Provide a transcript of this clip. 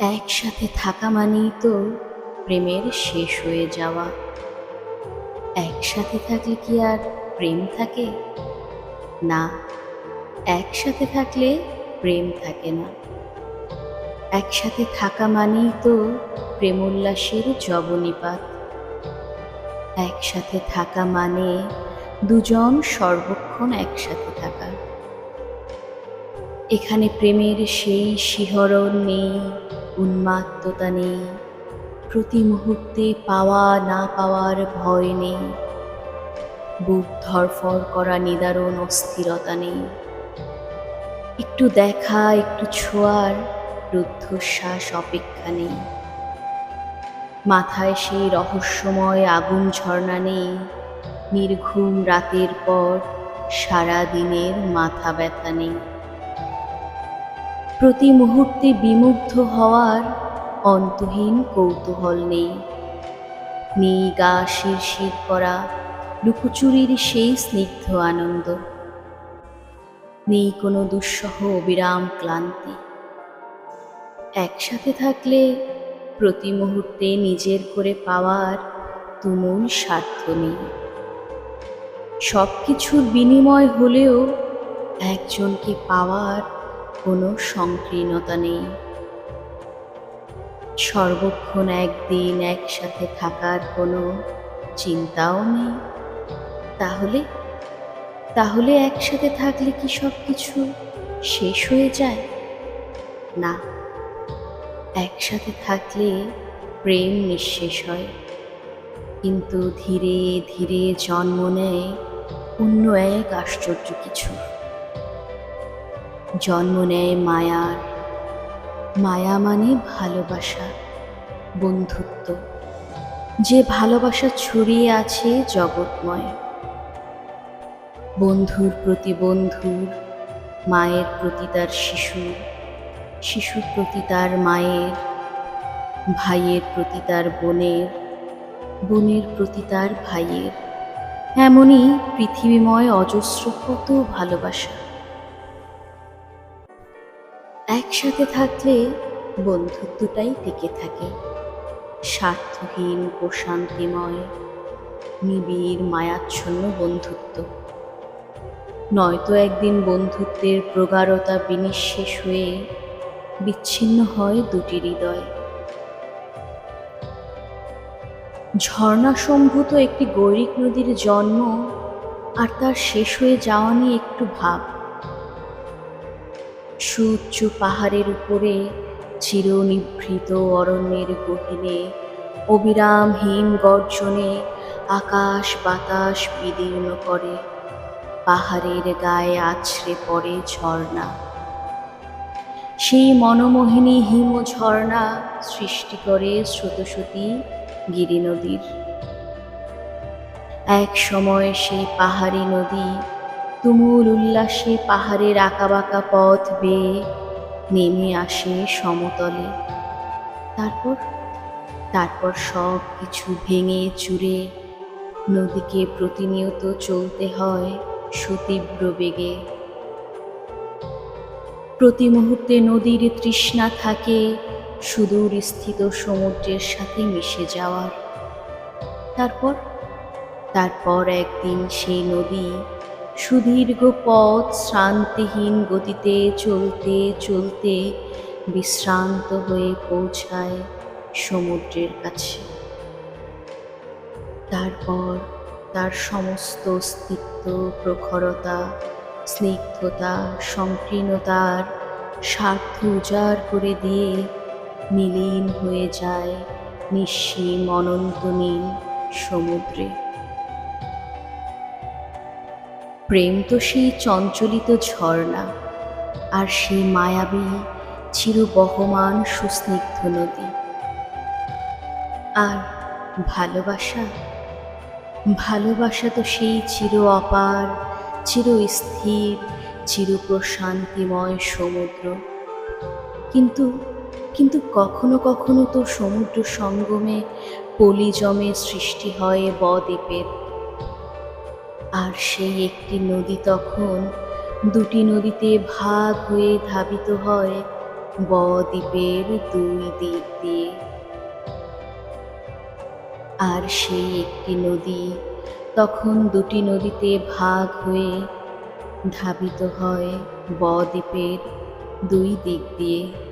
একসাথে থাকা মানেই তো প্রেমের শেষ হয়ে যাওয়া। একসাথে থাকলে কি আর প্রেম থাকে? না, একসাথে থাকলে প্রেম থাকে না। একসাথে থাকা মানেই তো প্রেমোল্লাসের জবনিপাত। একসাথে থাকা মানে দুজন সর্বক্ষণ একসাথে থাকা। এখানে প্রেমের সেই শিহরণ নেই উন্মাত্ততা নেই। প্রতি মুহূর্তে পাওয়া না পাওয়ার ভয় নেই। বুক ধরফর করা নিদারুণ অস্থিরতা নেই। একটু দেখা, একটু ছোঁয়ার রুদ্ধশ্বাস অপেক্ষা নেই। মাথায় সেই রহস্যময় আগুন ঝর্ণা নেই। নির্ঘুম রাতের পর সারা দিনের মাথা ব্যথা নেই। প্রতি মুহূর্তে বিমুগ্ধ হওয়ার অন্তহীন কৌতূহল নেই। নেই গা শিরশির করা লুকোচুরির সেই স্নিগ্ধ আনন্দ। নেই কোনো দুঃসহ অবিরাম ক্লান্তি। একসাথে থাকলে প্রতি মুহূর্তে নিজের করে পাওয়ার তুমুল স্বার্থ নেই। সব কিছুর বিনিময় হলেও একজনকে পাওয়ার কোনো সংকীর্ণতা নেই। সর্বক্ষণ একদিন একসাথে থাকার কোনো চিন্তাও নেই। তাহলে? তাহলে একসাথে থাকলে কি সব কিছু শেষ হয়ে যায়? না। একসাথে থাকলে প্রেম নিঃশেষ হয়। কিন্তু ধীরে ধীরে জন্ম নেয় অন্য এক আশ্চর্য কিছু। জন্ম নেয় মায়ার মায়া মানে ভালোবাসা, বন্ধুত্ব। যে ভালোবাসা ছড়িয়ে আছে জগৎময়। বন্ধুর প্রতি বন্ধুর মায়ের প্রতি তার শিশুর শিশুর প্রতি তার মায়ের, ভাইয়ের প্রতি তার বোনের বোনের প্রতি তার ভাইয়ের। এমনই পৃথিবীময় অজস্র কত ভালোবাসা। একসাথে থাকলে বন্ধুত্বটাই টিকে থাকে। স্বার্থহীন, প্রশান্তিময়, নিবিড়, মায়াচ্ছন্ন বন্ধুত্ব। নয়তো একদিন বন্ধুত্বের প্রগাঢ়তা বিনিঃশেষ হয়ে বিচ্ছিন্ন হয় দুটি হৃদয়। ঝর্ণা সম্ভূত একটি গৈরিক নদীর জন্ম আর তার শেষ হয়ে যাওয়া নিয়ে একটু ভাব। সুউচ্চ পাহাড়ের উপরে, চিরনিভৃত অরণ্যের গহিনে অবিরাম হিম গর্জনে আকাশ বাতাস বিদীর্ণ করে, পাহাড়ের গায়ে আছড়ে পড়ে ঝর্ণা। সেই মনোমোহিনী হিম ঝর্ণা সৃষ্টি করে স্রোতস্বতী গিরি নদীর এক সময় সেই পাহাড়ি নদী তুমুল উল্লাসে পাহাড়ের আঁকাবাঁকা পথ বেয়ে নেমে আসে সমতলে। তারপর তারপর সব কিছু ভেঙে চুরে নদীকে প্রতিনিয়ত চলতে হয় সুতীব্র বেগে। প্রতি মুহূর্তে নদীর তৃষ্ণা থাকে সুদূর স্থিত সমুদ্রের সাথে মিশে যাওয়ার। তারপর তারপর একদিন সেই নদী সুদীর্ঘ পথ শ্রান্তিহীন গতিতে চলতে চলতে বিশ্রান্ত হয়ে পৌঁছায় সমুদ্রের কাছে। তারপর তার সমস্ত অস্তিত্ব, প্রখরতা, স্নিগ্ধতা, সংকীর্ণতার স্বার্থ উজাড় করে দিয়ে নীলীন হয়ে যায় নিঃসীম, অনন্ত নীল সমুদ্রে। প্রেম তো সেই চঞ্চলিত ঝর্ণা, আর সেই মায়াবী চিরবহমান সুস্নিগ্ধ নদী। আর ভালোবাসা? ভালোবাসা তো সেই চির অপার, চির স্থির, চির প্রশান্তিময় সমুদ্র। কিন্তু কিন্তু কখনো কখনো তো সমুদ্র সঙ্গমে পলি জমে সৃষ্টি হয় বদ্বীপের আর সেই একটি নদী তখন দুটি নদীতে ভাগ হয়ে ধাবিত হয় বদ্বীপের দুই দিক দিয়ে। আর সেই একটি নদী তখন দুটি নদীতে ভাগ হয়ে ধাবিত হয় বদ্বীপের দুই দিক দিয়ে।